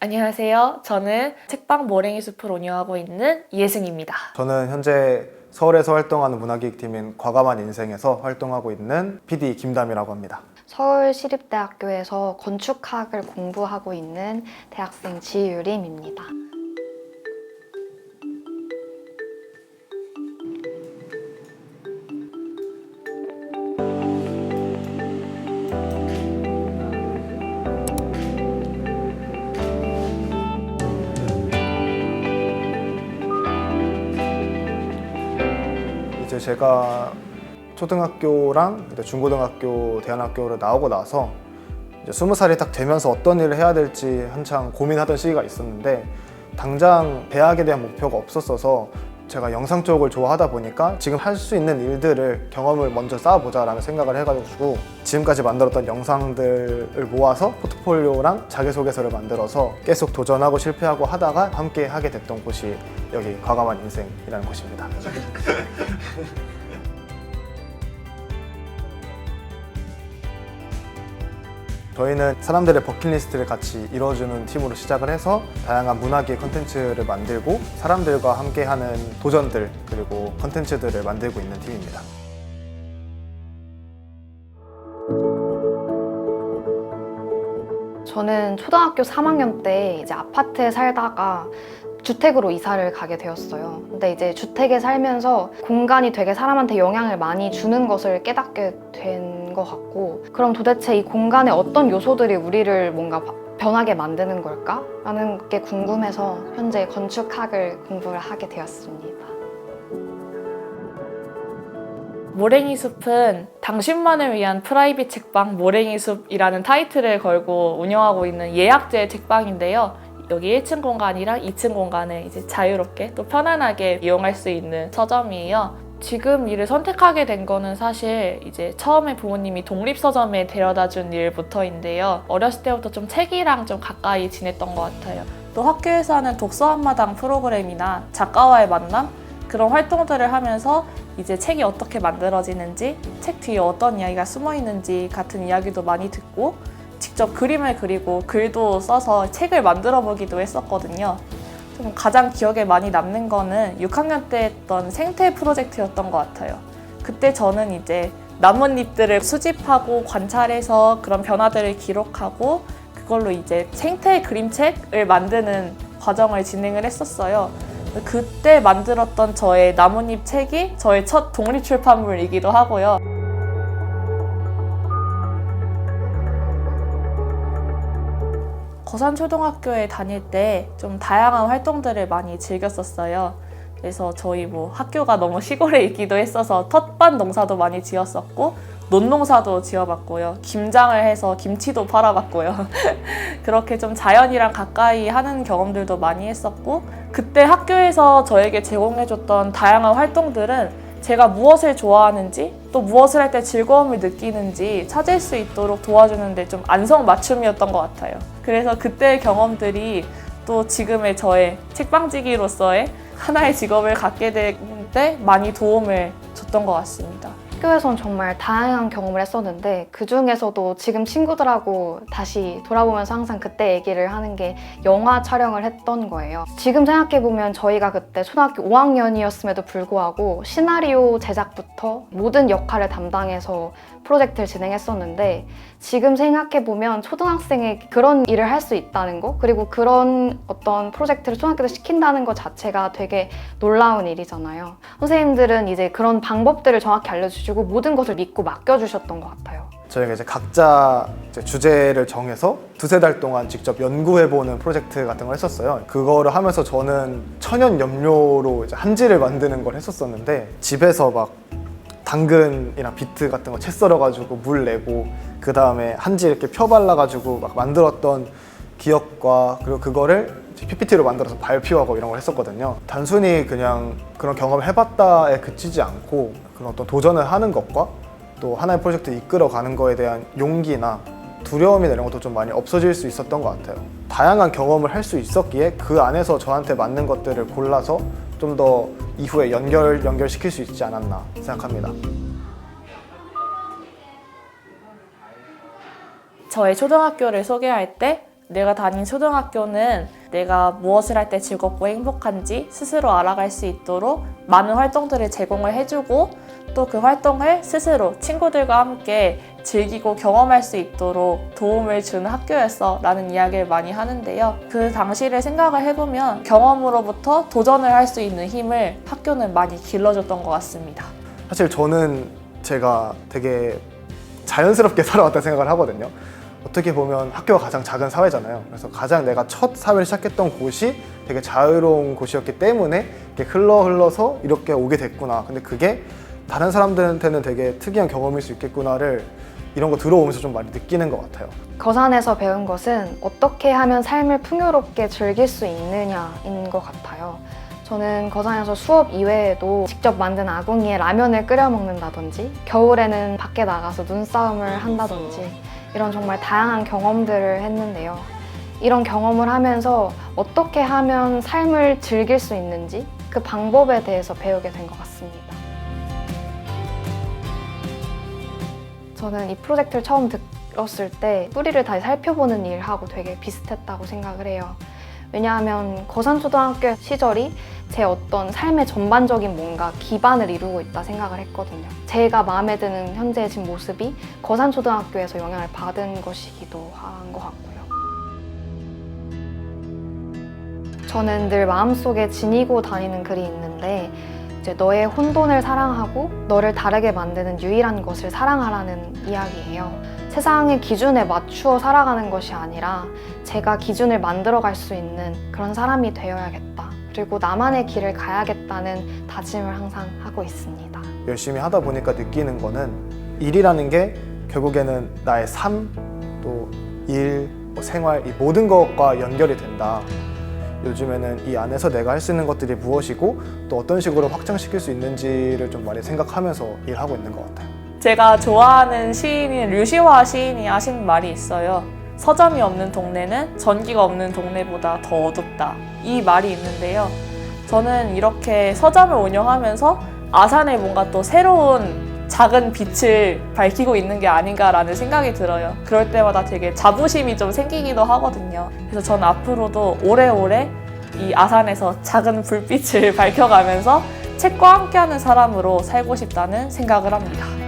안녕하세요. 저는 책방 모랭이 숲을 운영하고 있는 이혜승입니다. 저는 현재 서울에서 활동하는 문화기획팀인 과감한 인생에서 활동하고 있는 PD 김담이라고 합니다. 서울시립대학교에서 건축학을 공부하고 있는 대학생 지유림입니다. 제 제가 초등학교랑 중고등학교, 대안학교를 나오고 나서 이제 스무 살이 딱 되면서 어떤 일을 해야 될지 한창 고민하던 시기가 있었는데 당장 대학에 대한 목표가 없었어서 제가 영상 쪽을 좋아하다 보니까 지금 할 수 있는 일들을 경험을 먼저 쌓아보자 라는 생각을 해가지고 지금까지 만들었던 영상들을 모아서 포트폴리오랑 자기소개서를 만들어서 계속 도전하고 실패하고 하다가 함께 하게 됐던 곳이 여기 과감한 인생이라는 곳입니다. 저희는 사람들의 버킷리스트를 같이 이뤄주는 팀으로 시작을 해서 다양한 문화계 컨텐츠를 만들고 사람들과 함께하는 도전들 그리고 컨텐츠들을 만들고 있는 팀입니다. 저는 초등학교 3학년 때 이제 아파트에 살다가 주택으로 이사를 가게 되었어요. 근데 이제 주택에 살면서 공간이 되게 사람한테 영향을 많이 주는 것을 깨닫게 된 것 같고, 그럼 도대체 이 공간에 어떤 요소들이 우리를 뭔가 바- 변하게 만드는 걸까? 라는 게 궁금해서 현재 건축학을 공부를 하게 되었습니다. 모랭이 숲은 당신만을 위한 프라이빗 책방 모랭이 숲이라는 타이틀을 걸고 운영하고 있는 예약제 책방인데요. 여기 1층 공간이랑 2층 공간을 이제 자유롭게 또 편안하게 이용할 수 있는 서점이에요. 지금 이를 선택하게 된 거는 사실 이제 처음에 부모님이 독립서점에 데려다 준 일부터인데요. 어렸을 때부터 좀 책이랑 좀 가까이 지냈던 것 같아요. 또 학교에서 하는 독서 한마당 프로그램이나 작가와의 만남 그런 활동들을 하면서 이제 책이 어떻게 만들어지는지, 책 뒤에 어떤 이야기가 숨어 있는지 같은 이야기도 많이 듣고, 직접 그림을 그리고 글도 써서 책을 만들어 보기도 했었거든요. 좀 가장 기억에 많이 남는 거는 6학년 때 했던 생태 프로젝트였던 것 같아요. 그때 저는 이제 나뭇잎들을 수집하고 관찰해서 그런 변화들을 기록하고 그걸로 이제 생태 그림책을 만드는 과정을 진행을 했었어요. 그때 만들었던 저의 나뭇잎 책이 저의 첫 독립 출판물이기도 하고요. 거산초등학교에 다닐 때 좀 다양한 활동들을 많이 즐겼었어요. 그래서 저희 뭐 학교가 너무 시골에 있기도 했어서 텃밭 농사도 많이 지었었고 논농사도 지어봤고요. 김장을 해서 김치도 팔아봤고요. 그렇게 좀 자연이랑 가까이 하는 경험들도 많이 했었고 그때 학교에서 저에게 제공해줬던 다양한 활동들은 제가 무엇을 좋아하는지 또 무엇을 할 때 즐거움을 느끼는지 찾을 수 있도록 도와주는데 좀 안성맞춤이었던 것 같아요. 그래서 그때의 경험들이 또 지금의 저의 책방지기로서의 하나의 직업을 갖게 되는데 많이 도움을 줬던 것 같습니다. 학교에선 정말 다양한 경험을 했었는데 그 중에서도 지금 친구들하고 다시 돌아보면서 항상 그때 얘기를 하는 게 영화 촬영을 했던 거예요. 지금 생각해보면 저희가 그때 초등학교 5학년이었음에도 불구하고 시나리오 제작부터 모든 역할을 담당해서 프로젝트를 진행했었는데 지금 생각해보면 초등학생이 그런 일을 할 수 있다는 거 그리고 그런 어떤 프로젝트를 초등학교 때 시킨다는 것 자체가 되게 놀라운 일이잖아요. 선생님들은 이제 그런 방법들을 정확히 알려주 시고 모든 것을 믿고 맡겨주셨던 것 같아요. 저희가 이제 각자 이제 주제를 정해서 두세 달 동안 직접 연구해보는 프로젝트 같은 걸 했었어요. 그거를 하면서 저는 천연 염료로 이제 한지를 만드는 걸 했었었는데 집에서 막 당근이랑 비트 같은 거 채 썰어가지고 물 내고 그 다음에 한지 이렇게 펴 발라가지고 막 만들었던 기억과 그리고 그거를 PPT로 만들어서 발표하고 이런 걸 했었거든요. 단순히 그냥 그런 경험을 해봤다에 그치지 않고 그런 어떤 도전을 하는 것과 또 하나의 프로젝트 이끌어 가는 거에 대한 용기나 두려움이나 이런 것도 좀 많이 없어질 수 있었던 것 같아요. 다양한 경험을 할 수 있었기에 그 안에서 저한테 맞는 것들을 골라서 좀 더 이후에 연결 연결시킬 수 있지 않았나 생각합니다. 저의 초등학교를 소개할 때 내가 다닌 초등학교는 내가 무엇을 할 때 즐겁고 행복한지 스스로 알아갈 수 있도록 많은 활동들을 제공을 해주고 또 그 활동을 스스로 친구들과 함께 즐기고 경험할 수 있도록 도움을 주는 학교였어 라는 이야기를 많이 하는데요. 그 당시를 생각을 해보면 경험으로부터 도전을 할 수 있는 힘을 학교는 많이 길러줬던 것 같습니다. 사실 저는 제가 되게 자연스럽게 살아왔다 생각을 하거든요. 어떻게 보면 학교가 가장 작은 사회잖아요. 그래서 가장 내가 첫 사회를 시작했던 곳이 되게 자유로운 곳이었기 때문에 이렇게 흘러 흘러서 이렇게 오게 됐구나. 근데 그게 다른 사람들한테는 되게 특이한 경험일 수 있겠구나를 이런 거 들어오면서 좀 많이 느끼는 것 같아요. 거산에서 배운 것은 어떻게 하면 삶을 풍요롭게 즐길 수 있느냐인 것 같아요. 저는 거산에서 수업 이외에도 직접 만든 아궁이에 라면을 끓여 먹는다든지 겨울에는 밖에 나가서 눈싸움을 한다든지 이런 정말 다양한 경험들을 했는데요. 이런 경험을 하면서 어떻게 하면 삶을 즐길 수 있는지 그 방법에 대해서 배우게 된 것 같습니다. 저는 이 프로젝트를 처음 들었을 때 뿌리를 다시 살펴보는 일하고 되게 비슷했다고 생각을 해요. 왜냐하면 거산초등학교 시절이 제 어떤 삶의 전반적인 뭔가 기반을 이루고 있다 생각을 했거든요. 제가 마음에 드는 현재의 지금 모습이 거산초등학교에서 영향을 받은 것이기도 한 것 같고요. 저는 늘 마음속에 지니고 다니는 글이 있는데 이제 너의 혼돈을 사랑하고 너를 다르게 만드는 유일한 것을 사랑하라는 이야기예요. 세상의 기준에 맞추어 살아가는 것이 아니라 제가 기준을 만들어 갈 수 있는 그런 사람이 되어야겠다. 그리고 나만의 길을 가야겠다는 다짐을 항상 하고 있습니다. 열심히 하다 보니까 느끼는 거는 일이라는 게 결국에는 나의 삶, 또 일, 뭐 생활, 이 모든 것과 연결이 된다. 요즘에는 이 안에서 내가 할 수 있는 것들이 무엇이고 또 어떤 식으로 확장시킬 수 있는지를 좀 많이 생각하면서 일하고 있는 것 같아요. 제가 좋아하는 시인인 류시화 시인이 하신 말이 있어요. 서점이 없는 동네는 전기가 없는 동네보다 더 어둡다. 이 말이 있는데요. 저는 이렇게 서점을 운영하면서 아산에 뭔가 또 새로운 작은 빛을 밝히고 있는 게 아닌가라는 생각이 들어요. 그럴 때마다 되게 자부심이 좀 생기기도 하거든요. 그래서 저는 앞으로도 오래오래 이 아산에서 작은 불빛을 밝혀가면서 책과 함께하는 사람으로 살고 싶다는 생각을 합니다.